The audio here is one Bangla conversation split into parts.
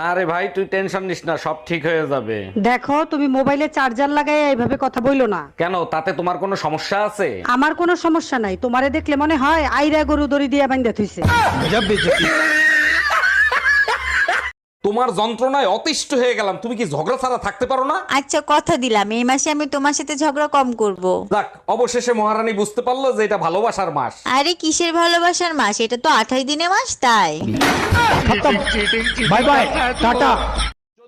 না রে ভাই তুই টেনশন নিস না সব ঠিক হয়ে যাবে। দেখো তুমি মোবাইলে চার্জার লাগাই এইভাবে কথা বইলো না। কেন? তাতে তোমার কোনো সমস্যা আছে? আমার কোনো সমস্যা নাই। তোমারে দেখলে মনে হয় আইরা গরু দড়ি দিয়ে বান্ধা থইছে। তোমার যন্ত্রণায় অতিষ্ঠ হয়ে গেলাম। তুমি কি ঝগড়া ছাড়া থাকতে পারো না? আচ্ছা কথা দিলাম। এই মাসে আমি তোমার সাথে ঝগড়া কম করব। দেখ অবশেষে মহারানী বুঝতে পারল যে এটা ভালোবাসার মাস। আরে কিসের ভালোবাসার মাস? এটা তো আঠাশ দিনে মাস তাই। Bye bye tata.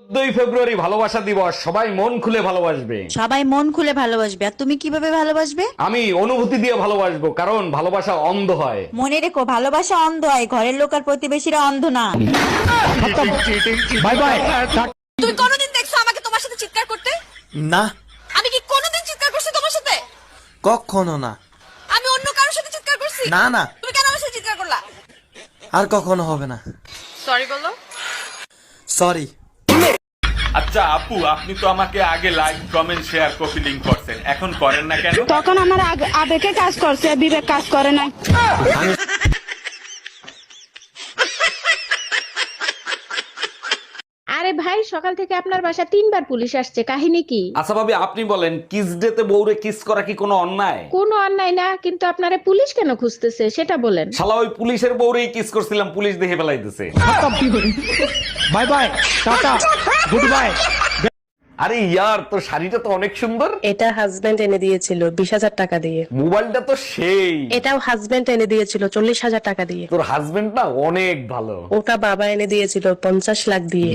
চোদ্দই ফেব্রুয়ারি ভালোবাসা দিবস। সবাই মন খুলে ভালোবাসবে। সবাই মন খুলে ভালোবাসবে। আর তুমি কীভাবে ভালোবাসবে? আমি অনুভূতি দিয়ে ভালোবাসবো কারণ ভালোবাসা অন্ধ হয়। মনে রেখো ভালোবাসা অন্ধ হয়। ঘরের লোক আর প্রতিবেশীরা অন্ধ না। Bye bye. তুমি কোনোদিন দেখছ আমাকে তোমার সাথে চিৎকার করতে? না। আমি কি কোনোদিন চিৎকার করছি তোমার সাথে? কখনো না। আমি অন্য কারোর সাথে চিৎকার করছি? না না। তুমি কেন আমার সাথে চিৎকার করলা? আর কখনো হবে না। সরি বলো। সরি আচ্ছা আপু আপনি তো আমাকে আগে like comment share copy link করছেন। এখন করেন না কেন? তখন আমার আগ- আবেগে কাজ করছে বিবেক কাজ করে না আরে ভাই সকাল থেকে আপনার বাসা তিনবার পুলিশ আসছে। কাহিনী কি? আচ্ছা ভাবি আপনি বলেন কিস ডেতে বউরে কিস করা কি কোনো অন্যায়? কোনো অন্যায় না কিন্তু আপনারে পুলিশ কেন খুঁজতেছে সেটা বলেন। শালা ওই পুলিশের বউরেই কিস করছিলাম পুলিশ দেখে ফেলাইতেছে। Bye bye tata good bye আরে ইয়ার তোর শাড়িটা তো অনেক সুন্দর। এটা হাজবেন্ড এনে দিয়েছিল বিশ হাজার টাকা দিয়ে। মোবাইলটা তো সেই। এটাও হাজবেন্ড এনে দিয়েছিল চল্লিশ হাজার টাকা দিয়ে। তোর হাজবেন্ড না অনেক ভালো। ওটা বাবা এনে দিয়েছিল পঞ্চাশ লাখ দিয়ে।